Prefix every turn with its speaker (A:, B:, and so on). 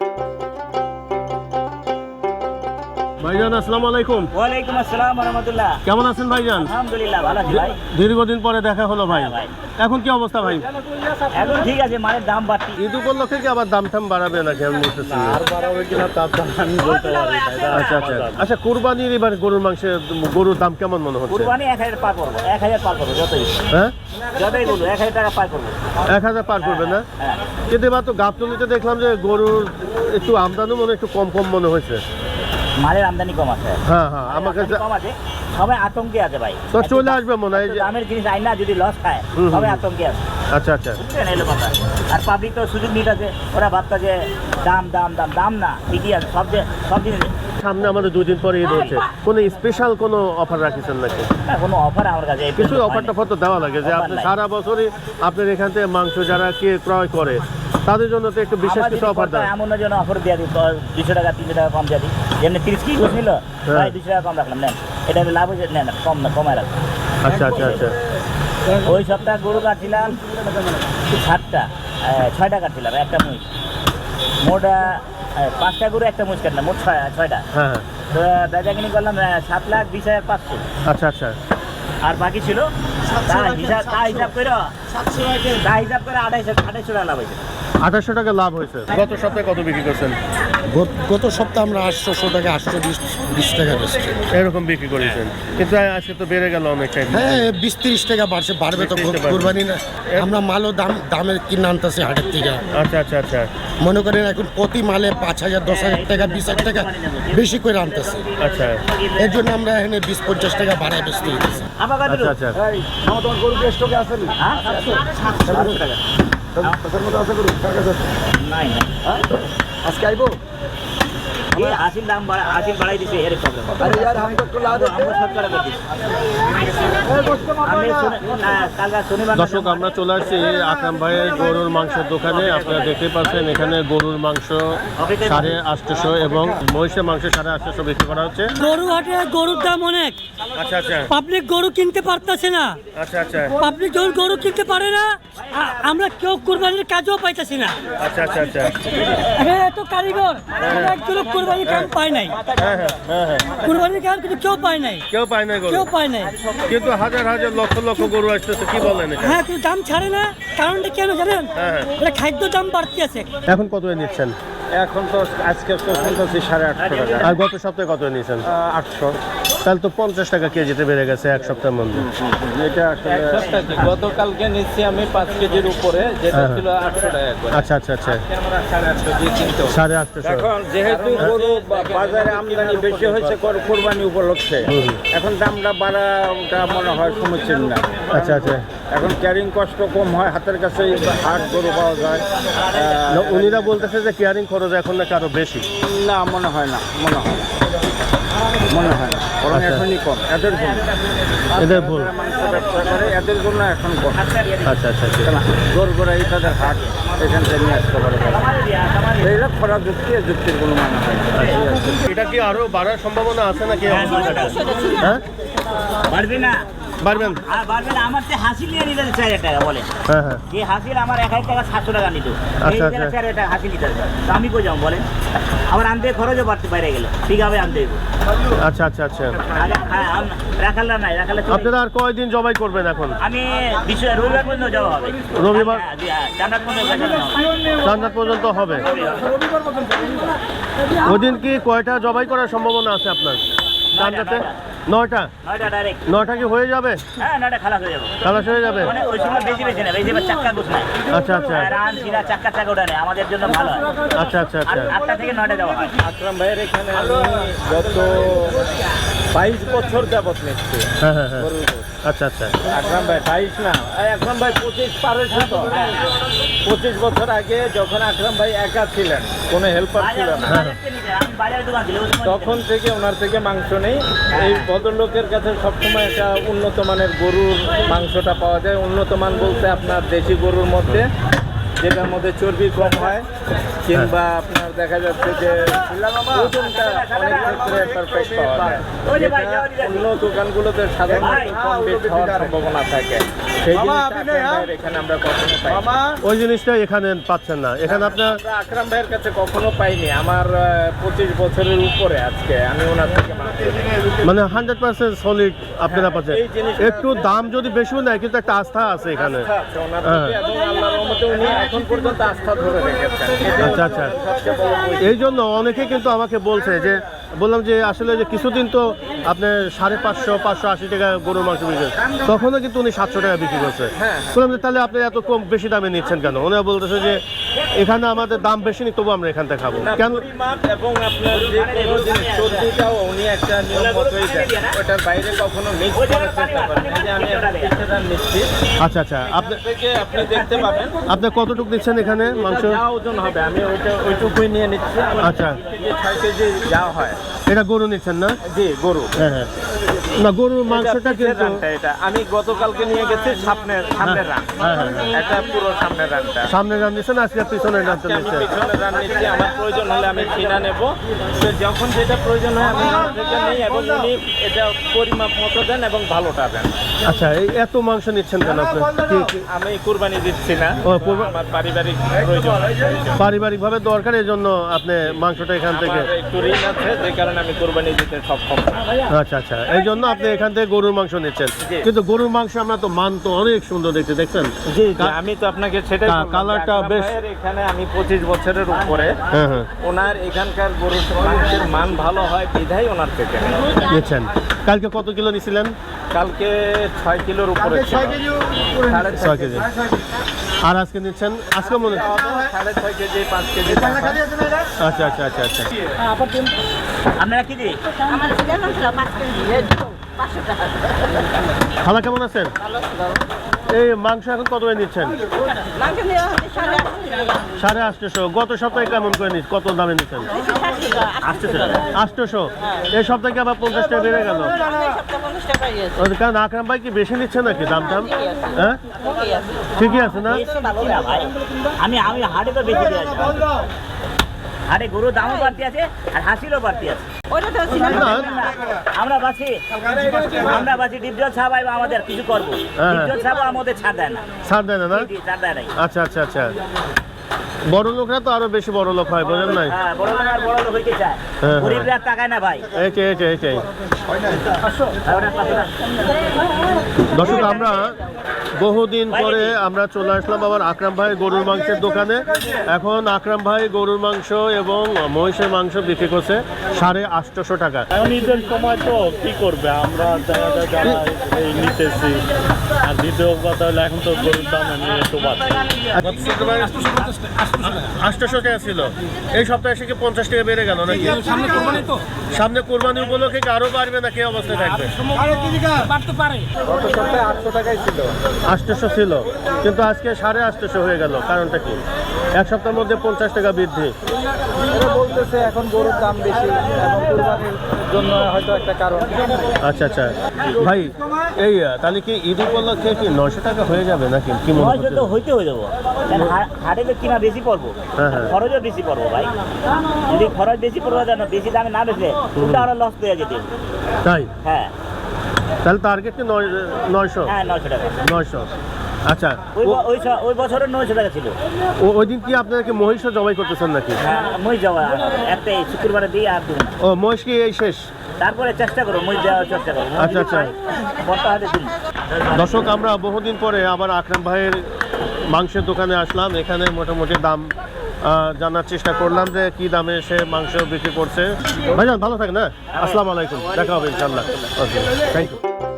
A: you ভাইজান আসসালামু আলাইকুম।
B: ওয়ালাইকুম আসসালাম রহমতুল্লাহ
A: কেমন আছেন ভাইজান?
B: আলহামদুলিল্লাহ ভালো আছি ভাই।
A: দীর্ঘদিন পরে দেখা হলো ভাই।
B: হ্যাঁ,
A: এখন কি অবস্থা ভাই?
B: এখন ঠিক আছে মালের দাম বাড়তি।
A: ঈদ উপলক্ষে কি আবার দাম টাম বাড়াবে নাকি আমি বুঝতেছি না। আচ্ছা আচ্ছা আচ্ছা কুরবানির এবার গরুর মাংসের গরুর দাম কেমন মনে হচ্ছে?
B: কুরবানি এক হাজার পার করব এক হাজার পার করব যতই।
A: হ্যাঁ?
B: যতই বলব এক হাজার টাকা পার করব।
A: এক হাজার পার করবে না?
B: হ্যাঁ।
A: কিন্তু এবার তো গাবতলিতে দেখলাম যে গরুর একটু আমদানি মনে একটু কম কম মনে হয়েছে।
B: মালের আমদানি কম আছে।
A: হ্যাঁ হ্যাঁ আমার কাছে
B: কম আছে সবাই আতঙ্কে আছে ভাই।
A: তো চলে আসবে মনে হয়
B: দামের জিনিস আই না যদি লস খায়। সবাই আতঙ্কে আছে।
A: আচ্ছা আচ্ছা।
B: আর পাবলিক তো সুযোগ নিতে আছে ওরা ভাবতা যে দাম দাম দাম দাম না ঠিকই আছে সব যে সব জিনিস
A: সামনে আমাদের দুই দিন পরে ঈদ হচ্ছে কোনো স্পেশাল কোনো অফার রাখিছেন নাকি?
B: কোনো অফার আমার কাছে
A: কিছু অফার। টফার তো দেওয়া লাগে যে আপনি সারা বছরই আপনার এখান থেকে মাংস যারা কে ক্রয় করে তাদের জন্য তো একটু বিশেষ কিছু অফার দেয়
B: এমন যেন অফার দিয়ে দিই দুশো টাকা তিনশো টাকা কম দিয়ে দিই যেমনি তিরিশ কি গোছ নিল
A: হ্যাঁ।
B: ভাই দুশো টাকা কম রাখলাম নেন। এটা লাভ হয়েছে নেন কম না কমায় রাখলাম।
A: আচ্ছা আচ্ছা আচ্ছা।
B: ওই সপ্তাহে গরু কাটছিলাম সাতটা ছয়টা কাটছিলাম একটা মুইশ মোট পাঁচটা গরু একটা মুইশ কাটলাম মোট ছয় ছয়টা।
A: হ্যাঁ হ্যাঁ।
B: তো বেচা কিনি করলাম সাত লাখ বিশ হাজার পাঁচশো।
A: আচ্ছা আচ্ছা।
B: আর বাকি ছিল? তা হিসাব তা হিসাব করে
A: আঠাশশো টাকা লাভ হয়েছে গত সপ্তাহে কত বিক্রি করছেন
C: গত- সপ্তাহে আমরা আটশোশো টাকা আটশো বিশ বিশ টাকা বেচছি
A: এরকম বিক্রি করেছেন কিন্তু আজকে তো বেড়ে গেল অনেকটাই
C: হ্যাঁ বিশ তিরিশ টাকা বাড়ছে বাড়বে তো
A: 20 টাকা
C: কোরবানি না আমরা মালও দাম দামের কিনে আনতেছি হাটের থেকে
A: আচ্ছা আচ্ছা আচ্ছা
C: মনে করেন এখন প্রতি মালে পাঁচ হাজার দশ হাজার টাকা বিশ হাজার টাকা বেশি করে আনতেছি
A: আচ্ছা
C: এর জন্য আমরা এখানে বিশ পঞ্চাশ টাকা বাড়ায় বেচতে
B: কত
A: আচ্ছা আচ্ছা
B: হ্যাঁ সাতশো সাতশো টাকা নাই নাই
D: আজকে আইবো?
B: আশির দাম বাড়া আশির বাড়াই দিছে এর প্রবলেম
A: দর্শক আমরা চলে আসছি আকরাম ভাইয়ের গরুর মাংসের দোকানে। আপনারা দেখতে পাচ্ছেন এখানে গরুর মাংস সাড়ে আটশো এবং মহিষের মাংস সাড়ে আটশো বিক্রি করা হচ্ছে।
E: গরু হাটে গরুর দাম অনেক।
A: আচ্ছা, আচ্ছা।
E: পাবলিক গরু কিনতে পারতেছে না।
A: আচ্ছা,
E: পাবলিক যখন গরু কিনতে পারে না আমরা কেউ কোরবানির কাজও পাইতেছি না। এত কারিগর কোরবানির কাজ পায় নাই।
A: কুরবানির হ্যাঁ হ্যাঁ হ্যাঁ
E: কোরবানির কাজ কিন্তু কেউ পায় নাই।
A: কেউ পায় নাই
E: কেউ পায় নাই।
A: কিন্তু হাজার হাজার লক্ষ লক্ষ গরু আসতেছে কি বলেন
E: হ্যাঁ কিন্তু দাম ছাড়ে না। কারণটা কেন জানেন। খাদ্য দাম বাড়তে আছে।
A: এখন কত নিচ্ছেন?
D: এখন তো আজকে তো শুনতেছি সাড়ে আটশো টাকা।
A: আর গত সপ্তাহে কত নিয়েছেন?
D: আটশো।
A: তাহলে তো পঞ্চাশ টাকা কেজিতে বেড়ে গেছে এক সপ্তাহের মধ্যে।
D: এটা আসলে গতকালকে নিচ্ছি আমি পাঁচ কেজির উপরে যেটা
A: হ্যাঁ।
D: ছিল আটশো টাকা করে।
A: আচ্ছা আচ্ছা আচ্ছা।
D: আমরা সাড়ে আটশো দিয়ে কিনতে
A: সাড়ে আটশোশো
D: এখন যেহেতু গরু বাজারে আমদানি বেশি হয়েছে কর- কোরবানি উপলক্ষে। এখন দামটা বাড়াটা মনে হয় সমীচীন না।
A: আচ্ছা আচ্ছা।
D: এখন ক্যারিং কষ্ট কম হয় হাতের কাছেই হাট গরু পাওয়া যায়।
A: না, উনিরা বলতেছে যে কেয়ারিং খরচ এখন নাকি আরও বেশি।
D: না মনে হয় না মনে হয় না মনে হয় না বরং
A: আচ্ছা।
D: এখনই কম এদের জন্য
A: এদের ভুল।
D: মাংস ব্যবসা করে এদের জন্য এখন কম।
A: আচ্ছা আচ্ছা আচ্ছা।
D: জোর করে এই তাদের হাট এখান থেকে নিয়ে আসতে পারে। এইটা খরা যুক্তি এ যুক্তির কোনো মানে হয় না। এই আর কি।
A: এটা কি আরও বাড়ার সম্ভাবনা আছে নাকি? হ্যাঁ?
B: বাড়বে না।
A: পারবেন
B: বাড়বে আমার তো হাসিল নিয়ে নিতে চার হাজার টাকা বলে
A: হ্যাঁ হ্যাঁ।
B: যে হাসিল আমার এক হাজার টাকা সাতশো টাকা নিত। এই
A: আচ্ছা, আচ্ছা।
B: চার হাজার টাকা হাসিল নিতে হবে। তো আমি কই যাব বলেন? আবার আনতে খরচও বাড়তে বাইরে গেলে। ঠিকভাবে আনতে
A: আচ্ছা আচ্ছা আচ্ছা।
B: হ্যাঁ, আম- নাই রাখাল্লা চলে
A: আপনারা আর কয়দিন জবাই করবেন এখন?
B: আমি বিশ্ব রবিবার পর্যন্ত যাওয়া হবে।
A: রবিবার?
B: জি, হ্যাঁ, জান্নাত পর্যন্ত হবে।
A: জান্নাত পর্যন্ত হবে। ওদিন কি কয়টা জবাই করার সম্ভাবনা আছে আপনার? জান্নাতে? নয়টা?
B: নয়টা ডাইরেক্ট
A: নয়টা কি হয়ে যাবে?
B: হ্যাঁ নয়টা খালাস হয়ে যাব।
A: খালাস হয়ে যাবে?
B: মানে ওই সময় বেশি বেশি না বেশি চাক্কা গোছ নাই
A: আচ্ছা আচ্ছা।
B: রান সিরা চাক্কা চাকা ওটা নেই আমাদের জন্য ভালো
A: আচ্ছা আচ্ছা আচ্ছা।
B: আটটা থেকে নয়টা যাওয়া হয়।
D: আকরাম ভাইয়ের এখানে গত বাইশ বছর যাবত নিচ্ছি
A: হ্যাঁ হ্যাঁ হ্যাঁ। আচ্ছা আচ্ছা।
D: আকরাম ভাই বাইশ না। আকরাম ভাই পঁচিশ পারেছে তো পঁচিশ বছর আগে যখন আকরাম ভাই একা ছিলেন কোনো হেল্পার ছিল না। তখন থেকে ওনার থেকে মাংস নেই। এই ভদ্রলোকের কাছে সবসময় একটা উন্নত মানের গরুর মাংসটা পাওয়া যায়। উন্নত মান বলতে আপনার দেশি গরুর মধ্যে। যেটার মধ্যে চর্বি কম হয় কিংবা আপনার দেখা যাচ্ছে যে ওজনটা অনেক ক্ষেত্রে পারফেক্ট পাওয়া যায়। অন্য দোকানগুলোতে সাধারণত কম বেশি হওয়ার সম্ভাবনা থাকে। সেই জিনিসটা এখানে আমরা কখনো পাই
A: ওই জিনিসটা এখানে পাচ্ছেন না। এখানে আপনার
D: আকরাম ভাইয়ের কাছে কখনো পাইনি। আমার পঁচিশ বছরের উপরে আজকে আমি ওনার থেকে
A: মানে হান্ড্রেড পার্সেন্ট সলিড আপনারা পাচ্ছেন। একটু দাম যদি বেশিও নেয় কিন্তু একটা আস্থা আছে এখানে।
D: ওনার
A: হ্যাঁ।
D: প্রতি এবং আল্লাহর রহমতে উনি এখন পর্যন্ত আস্থা ধরে রেখেছেন
A: আচ্ছা, আচ্ছা। এই জন্য অনেকে কিন্তু আমাকে বলছে যে বললাম যে আসলে যে কিছুদিন তো আপনার সাড়ে পাঁচশো পাঁচশো আশি টাকা গরুর মাংস বিক্রি। তখনও কিন্তু উনি সাতশো টাকা বিক্রি করছে।
D: হ্যাঁ।
A: বললাম যে তাহলে আপনি এত কম বেশি দামে নিচ্ছেন কেন? ওনারা বলতেছে যে এখানে আমাদের দাম বেশি নি তবু আমরা এখান থেকে খাব কেন?
D: এবং আপনার যে কোনো জিনিস চর্বিটাও উনি একটা নিয়ম মতোই দেন। ওটার বাইরে কখনো মিক্স করার চেষ্টা করেন এই যে আমি একটা নিচ্ছি।
A: আচ্ছা আচ্ছা। আপনি
D: আপনি দেখতে পাবেন।
A: আপনি কতটুকু নিচ্ছেন এখানে মাংস?
D: যা ওজন হবে আমি ওইটা ওইটুকুই নিয়ে নিচ্ছি।
A: আচ্ছা।
D: ছয় কেজি যা হয়।
A: এটা গরু নিচ্ছেন না?
D: জি গরু।
A: হ্যাঁ হ্যাঁ। না গরুর মাংসটা কিন্তু
D: এটা। আমি গতকালকে নিয়ে গেছি সামনের সামনের রান।
A: হ্যাঁ, হ্যাঁ।
D: এটা পুরো সামনের রানটা।
A: সামনে রান নিছেন আজকে পিছনের রান
D: পিছনে রান নিচ্ছি আমার প্রয়োজন হলে আমি কিনা নেব। তো যখন যেটা প্রয়োজন হয় আমি ওনার থেকে নিই এবং উনি এটা পরিমাপ মতো দেন এবং ভালোটা দেন।
A: আচ্ছা এত মাংস নিচ্ছেন কেন আপনি?
D: আমি কুরবানি দিচ্ছি না। আমার পারিবারিক প্রয়োজন। আছে এই
A: দরকার এই জন্য আপনি মাংসটা এখান থেকে
D: একটু ঋণ আছে যে কারণে আমি কুরবানি দিতে সক্ষম
A: আচ্ছা আচ্ছা এই জন্য আপনি এখান থেকে গরুর মাংস নিচ্ছেন। কিন্তু গরুর মাংস আমরা তো মান তো অনেক সুন্দর দেখতে দেখছেন?
D: জি আমি তো আপনাকে সেটাই যে
A: কালারটা বেশ-
D: এখানে আমি পঁচিশ বছরের উপরে।
A: হ্যাঁ। হ্যাঁ
D: ওনার এখানকার গরুর মাংসের মান ভালো হয় বিধাই ওনার থেকে
A: নিচ্ছেন। কালকে কত কিলো নিছিলেন?
D: কালকে ছয় কিলোর উপরে ছিল। সাড়ে
A: ছয় কেজি। আর আজকে নিচ্ছেন আজকে মনে
D: সাড়ে ছয় কেজি পাঁচ কেজি
A: আচ্ছা আচ্ছা আচ্ছা আচ্ছা।
B: আপনারা কি দিই
F: কেজি।
A: খালা কেমন আছেন? এই মাংস এখন কত করে নিচ্ছেন?
F: সাড়ে আটশো।
A: আটশোশো গত সপ্তাহে কেমন করে নিচ্ছ কত দামে নিচ্ছেন? আটশোশো এই সপ্তাহে আবার পঞ্চাশ টাকা বেড়ে গেল? কারণ আকরাম ভাই কি বেশি নিচ্ছে নাকি দাম টাম? হ্যাঁ?
F: ঠিকই আছে
A: না?
B: আমি আমি হাটে তো বেশি হাটে গরুর দামও বাড়তি আছে আর হাসিরও বাড়তি আছে। আমরা বাসি আমরা বাসি ডিপজল আমাদের কিছু করব।
A: হ্যাঁ।
B: ডিপজল আমাদের ছাড় দেয় না।
A: ছাড় দেয় না না?
B: ছাড় দেয় নাই।
A: আচ্ছা আচ্ছা আচ্ছা। বড় লোকরা তো আরও বেশি বড় লোক হয় বোঝেন নাই?
B: হ্যাঁ বড় লোক আর বড় লোক হইতে চায়।
A: হ্যাঁ।
B: গরিবরা আর না ভাই।
A: এইটাই এইটাই এইটাই। দর্শক আমরা বহুদিন পরে আমরা চলে আসলাম আবার আকরাম ভাই গরুর মাংসের দোকানে। এখন আকরাম ভাই গরুর মাংস এবং মহিষের মাংস বিক্রি করছে সাড়ে আটশোশো টাকা।
G: এখন ঈদের সময় তো কি করবে? আমরা নিতেছি আর দ্বিতীয় কথা হলো এখন তো গরুর দাম এমনি একটু বাড়ছে।
A: আটশোশো টাকা ছিল। এই সপ্তাহে এসে কি পঞ্চাশ টাকা বেড়ে গেল নাকি? সামনে কোরবানি তো। সামনে কোরবানি উপলক্ষে কি আরও বাড়বে না? কি অবস্থায় থাকবে?
D: গত সপ্তাহে আটশো টাকাই ছিল।
A: আটশোশো ছিল। কিন্তু আজকে সাড়ে আটশোশো হয়ে গেল। কারণটা কি? এক সপ্তাহের মধ্যে পঞ্চাশ টাকা বৃদ্ধি।
D: এরা বলতেছে এখন গরুর দাম বেশি এবং কুরবানির জন্য হয়তো একটা কারণ।
A: আচ্ছা আচ্ছা। ভাই এই তাহলে কি ঈদ উপলক্ষে কি নয়শো টাকা হয়ে যাবে নাকি? কি মনে হচ্ছে
B: তো হইতে হয়ে যাব। হাটে তো কিনা বেশি পড়ব।
A: হ্যাঁ, হ্যাঁ।
B: খরচও বেশি পড়ব ভাই। যদি খরচ বেশি পড়ব জানো বেশি দামে না বেশি ওটা আরও লস পেয়ে যেতে।
A: তাই?
B: হ্যাঁ।
A: তাহলে টার্গেট কি নয় নয়শো?
B: হ্যাঁ নয়শো টাকা।
A: নয়শো। আচ্ছা
B: ওই ওই ওই বছরের নয়শো টাকা ছিল।
A: ওই দিন কি আপনাদেরকে মহিষ জবাই করতেছেন নাকি?
B: হ্যাঁ জবাই। যাওয়া একটা শুক্রবারে দিই আর দিন
A: ও মহিষ কি এই শেষ?
B: তারপরে চেষ্টা করো মই যাওয়ার চেষ্টা করো।
A: আচ্ছা, আচ্ছা। দর্শক আমরা বহুদিন পরে আবার আকরাম ভাইয়ের মাংসের দোকানে আসলাম এখানে মোটামুটি দাম আহ, জানার চেষ্টা করলাম যে কি দামে সে মাংস বিক্রি করছে। ভাইজান ভালো থাকে না আসসালামু আলাইকুম দেখা হবে ইনশাল্লাহ ওকে থ্যাংক ইউ